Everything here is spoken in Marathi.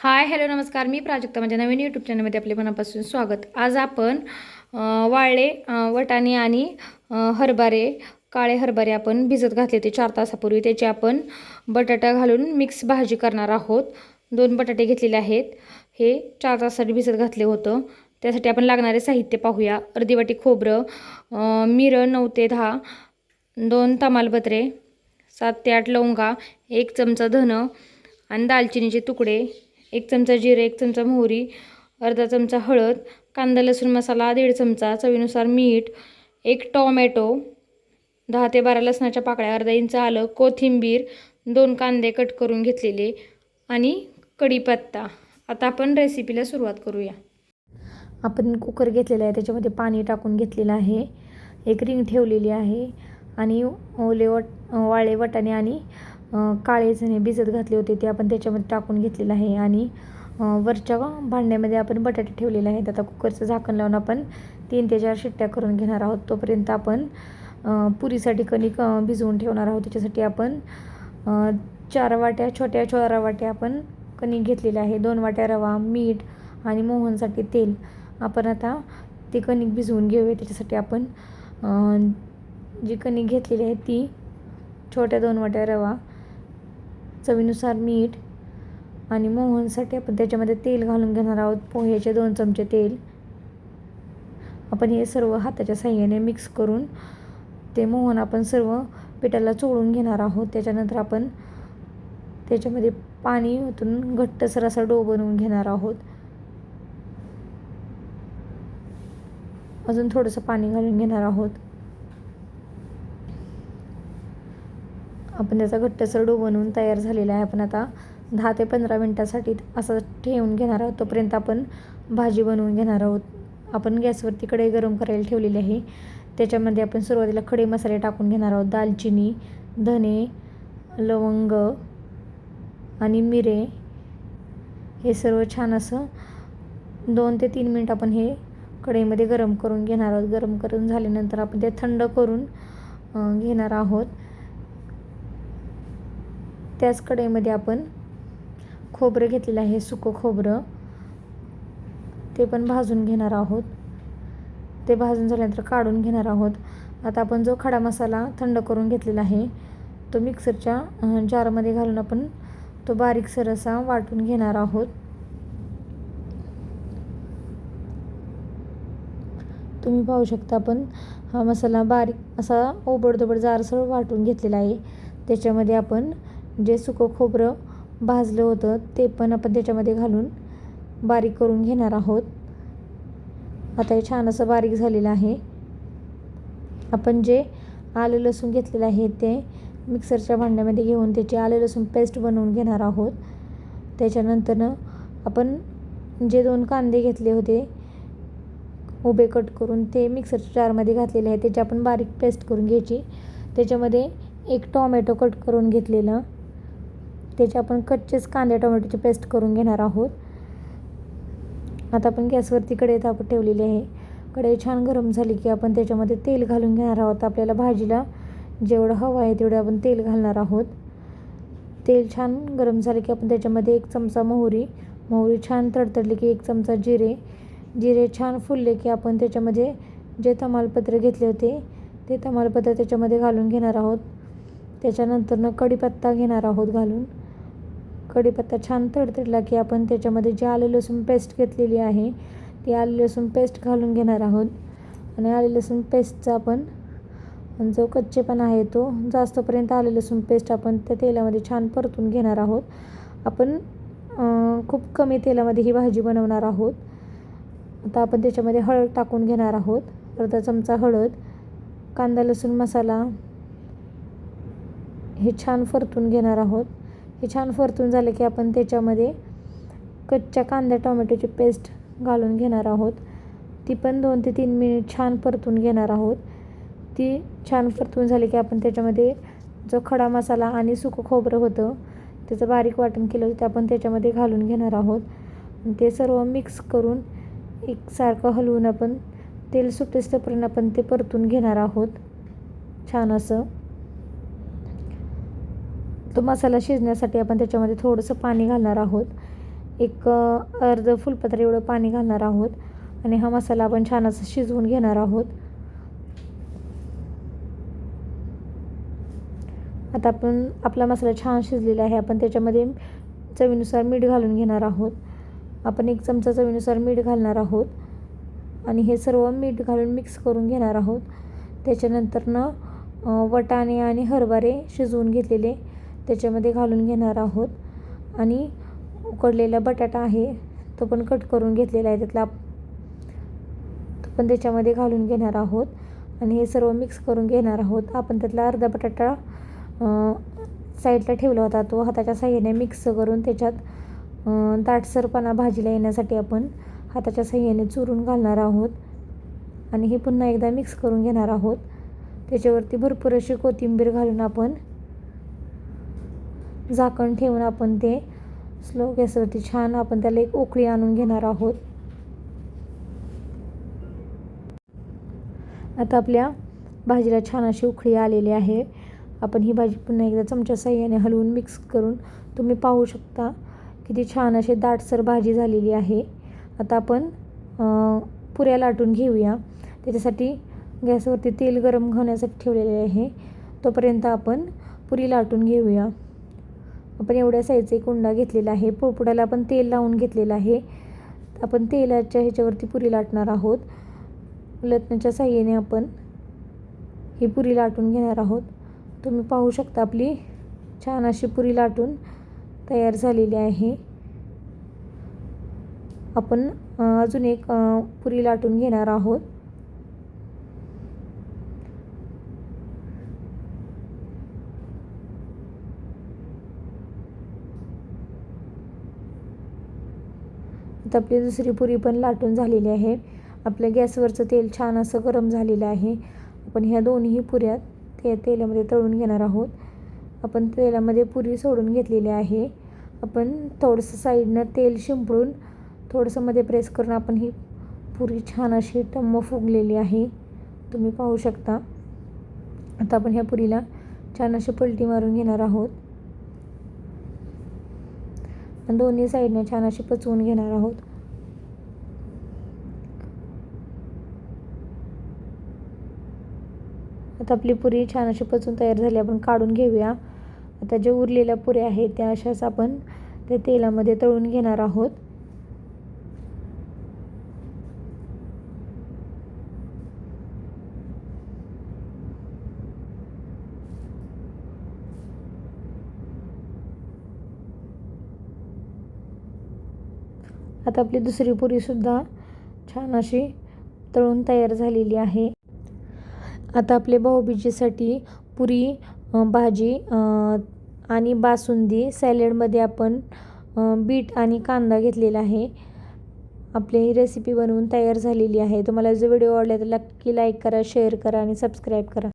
हाय हॅलो नमस्कार. मी प्राजक्ता माझ्या नवीन यूट्यूब चॅनलमध्ये आपले मनापासून स्वागत. आज आपण वाळले वटाणे आणि हरभरे काळे हरभरे आपण भिजत घातले ते चार तासापूर्वी. त्याची आपण बटाटा घालून मिक्स भाजी करणार आहोत. दोन बटाटे घेतलेले आहेत. हे चार तासासाठी भिजत घातले होतं. त्यासाठी आपण लागणारे साहित्य पाहूया. अर्धी वाटी खोबरं मिरं नऊ ते दहा दोन तमालपत्रे सात ते आठ लवंगा एक चमचा धन आणि दालचिनीचे तुकडे एक चमचा जिरे एक चमचा मोहरी अर्धा चमचा हळद कांदा लसूण मसाला दीड चमचा चवीनुसार मीठ एक टॉमॅटो दहा ते बारा लसणाच्या पाकळ्या अर्धा इंच आलं कोथिंबीर दोन कांदे कट करून घेतलेले आणि कढीपत्ता. आता आपण रेसिपीला सुरुवात करूया. आपण कुकर घेतलेला आहे त्याच्यामध्ये पाणी टाकून घेतलेलं आहे. एक रिंग ठेवलेली आहे आणि ओले वट वाळे वटाणे आणि काळे चणे भिजत घातले होते ते आपण त्याच्यामध्ये टाकून घेतलेलं आहे आणि वरच्या भांड्यामध्ये आपण बटाटे ठेवलेले आहेत. आता कुकरचं झाकण लावून आपण तीन ते चार शिट्ट्या करून घेणार आहोत. तोपर्यंत आपण पुरीसाठी कणिक भिजवून ठेवणार आहोत. त्याच्यासाठी आपण चार वाट्या छोट्या छोरा वाट्या आपण कणिक घेतलेल्या आहे. दोन वाट्या रवा मीठ आणि मोहनसाठी तेल. आपण आता ते कणिक भिजवून घेऊया. त्याच्यासाठी आपण जी कणिक घेतलेली आहे ती छोट्या दोन वाट्या रवा चवीनुसार मीठ आणि मोहनसाठी आपण त्याच्यामध्ये तेल घालून घेणार आहोत. पोह्याचे दोन चमचे तेल. आपण हे सर्व हाताच्या साह्याने मिक्स करून ते मोहन आपण सर्व पिठाला चोळून घेणार आहोत. त्याच्यानंतर आपण त्याच्यामध्ये पाणी ओतून घट्टसर असा डो बनवून घेणार आहोत. अजून थोडंसं पाणी घालून घेणार आहोत. आपण त्याचा घट्टसर डो बनवून तयार झालेला आहे. आपण आता दहा ते पंधरा मिनटासाठी असं ठेवून घेणार आहोत. तोपर्यंत आपण भाजी बनवून घेणार आहोत. आपण गॅसवरती कढई गरम करायला ठेवलेली आहे. त्याच्यामध्ये आपण सुरुवातीला खडे मसाले टाकून घेणार आहोत. दालचिनी धने लवंग आणि मिरे. हे सर्व छान असं दोन ते तीन मिनटं आपण हे कढईमध्ये गरम करून घेणार आहोत. गरम करून झाल्यानंतर आपण ते थंड करून घेणार आहोत. त्याच कढईमध्ये आपण खोबरं घेतलेलं आहे सुकं खोबरं. ते पण भाजून घेणार आहोत. ते भाजून झाल्यानंतर काढून घेणार आहोत. आता आपण जो खडा मसाला थंड करून घेतलेला आहे तो मिक्सरच्या जारमध्ये घालून आपण तो बारीकसर असा वाटून घेणार आहोत. तुम्ही पाहू शकता आपण हा मसाला बारीक असा ओबडधोबड जारसर वाटून घेतलेला आहे. त्याच्यामध्ये आपण जे सुकं खोबरं भाजलं होतं ते पण आपण त्याच्यामध्ये घालून बारीक करून घेणार आहोत. आता हे छान असं बारीक झालेलं आहे. आपण जे आलं लसूण घेतलेलं आहे ते मिक्सरच्या भांड्यामध्ये घेऊन त्याची आलं लसूण पेस्ट बनवून घेणार आहोत. त्याच्यानंतरनं आपण जे दोन कांदे घेतले होते उभे कट करून ते मिक्सरच्या जारमध्ये घातलेले आहे त्याची आपण बारीक पेस्ट करून घ्यायची. त्याच्यामध्ये एक टॉमॅटो कट करून घेतलेलं. त्याचे आपण कच्चेच कांदे टोमॅटोची पेस्ट करून घेणार आहोत. आता आपण गॅसवरती कढई तापत ठेवलेली आहे. कढई छान गरम झाली की आपण त्याच्यामध्ये तेल घालून घेणार आहोत. आपल्याला भाजीला जेवढं हवं आहे तेवढं आपण तेल घालणार आहोत. तेल छान गरम झाले की आपण त्याच्यामध्ये एक चमचा मोहरी मोहरी छान तडतडली की एक चमचा जिरे. जिरे छान फुलले की आपण त्याच्यामध्ये जे तमालपत्र घेतले होते ते तमालपत्र त्याच्यामध्ये घालून घेणार आहोत. त्याच्यानंतरनं कढीपत्ता घेणार आहोत घालून. कढीपत्ता छान तडतडला की आपण त्याच्यामध्ये जे आले लसूण पेस्ट घेतलेली आहे ती आले लसूण पेस्ट घालून घेणार आहोत. आणि आले लसूण पेस्टचा आपण जो कच्चेपणा आहे तो जास्तपर्यंत आले लसूण पेस्ट आपण त्या तेलामध्ये छान परतून घेणार आहोत. आपण खूप कमी तेलामध्ये ही भाजी बनवणार आहोत. आता आपण त्याच्यामध्ये हळद टाकून घेणार आहोत. अर्धा चमचा हळद कांदा लसूण मसाला हे छान परतून घेणार आहोत. हे छान परतून झाले की आपण त्याच्यामध्ये कच्च्या कांद्या टोमॅटोची पेस्ट घालून घेणार आहोत. ती पण दोन ते तीन मिनिट छान परतून घेणार आहोत. ती छान परतून झाली की आपण त्याच्यामध्ये जो खडा मसाला आणि सुकं खोबरं होतं त्याचं बारीक वाटण केलं होतं ते आपण त्याच्यामध्ये घालून घेणार आहोत. ते सर्व मिक्स करून एकसारखं हलवून आपण तेल सुटेस्तपर्यंत आपण ते परतून घेणार आहोत. छान असं. तो मसाला शिजण्यासाठी आपण त्याच्यामध्ये थोडंसं पाणी घालणार आहोत. एक अर्ध फुलपत्र एवढं पाणी घालणार आहोत. आणि हा मसाला आपण छान असा शिजवून घेणार आहोत. आता आपण आपला मसाला छान शिजलेला आहे. आपण त्याच्यामध्ये चवीनुसार मीठ घालून घेणार आहोत. आपण एक चमचा चवीनुसार मीठ घालणार आहोत. आणि हे सर्व मीठ घालून मिक्स करून घेणार आहोत. त्याच्यानंतरनं वटाणे आणि हरभरे शिजवून घेतलेले. त्याच्यामध्ये घालून घेणार आहोत. आणि उकडलेला बटाटा आहे तो पण कट करून घेतलेला आहे त्यातला तो पण त्याच्यामध्ये घालून घेणार आहोत. आणि हे सर्व मिक्स करून घेणार आहोत. आपण त्यातला अर्धा बटाटा साईडला ठेवला होता तो हाताच्या साह्याने मिक्स करून त्याच्यात दाटसरपणा भाजीला येण्यासाठी आपण हाताच्या साह्याने चुरून घालणार आहोत. आणि हे पुन्हा एकदा मिक्स करून घेणार आहोत. त्याच्यावरती भरपूर अशी कोथिंबीर घालून आपण झाकण ठेवून आपण ते स्लो गॅसवरती छान आपण त्याला एक उकळी आणून घेणार आहोत. आता आपल्या भाजीला छान अशी उकळी आलेली आहे. आपण ही भाजी पुन्हा एकदा चमच्या साह्याने हलवून मिक्स करून तुम्ही पाहू शकता किती छान अशी दाटसर भाजी झालेली आहे. आता आपण पुऱ्या लाटून घेऊया. त्याच्यासाठी गॅसवरती तेल गरम होण्यासाठी ठेवलेले आहे. तोपर्यंत आपण पुरी लाटून घेऊया. आपण एवढ्या साईजचा एक उंडा घेतलेला आहे. पोळपुडाला आपण तेल लावून घेतलेलं आहे. आपण तेलाच्या ह्याच्यावरती पुरी लाटणार आहोत. लटण्याच्या साह्याने आपण ही पुरी लाटून घेणार आहोत. तुम्ही पाहू शकता आपली छान अशी पुरी लाटून तयार झालेली आहे. आपण अजून एक पुरी लाटून घेणार आहोत. आता आपली दुसरी पुरी पण लाटून झालेली आहे. आपल्या गॅसवरचं तेल छान असं गरम झालेलं आहे. आपण ह्या दोन्ही पुऱ्या ते तेलामध्ये तळून घेणार आहोत. आपण तेलामध्ये पुरी सोडून घेतलेली आहे. आपण थोडंसं साईडनं तेल शिंपडून थोडंसं मध्ये प्रेस करून आपण ही पुरी छान अशी टम्म फुगलेली आहे. तुम्ही पाहू शकता. आता आपण ह्या पुरीला छान अशी पलटी मारून घेणार आहोत. आणि दोन्ही साईडने छान अशी पचवून घेणार आहोत. आता आपली पुरी छान अशी पचून तयार झाली आपण काढून घेऊया. आता ज्या उरलेल्या पुऱ्या आहेत त्या अशाच आपण त्या तेलामध्ये तळून घेणार आहोत. आता आपली दुसरी पुरीसुद्धा छान अशी तळून तयार झालेली आहे. आता आपले भाऊबीजेसाठी पुरी भाजी आणि बासुंदी सॅलेडमध्ये आपण बीट आणि कांदा घेतलेला आहे. आपली ही रेसिपी बनवून तयार झालेली आहे. तुम्हाला जर व्हिडिओ आवडला तर नक्की लाईक करा शेअर करा आणि सबस्क्राईब करा.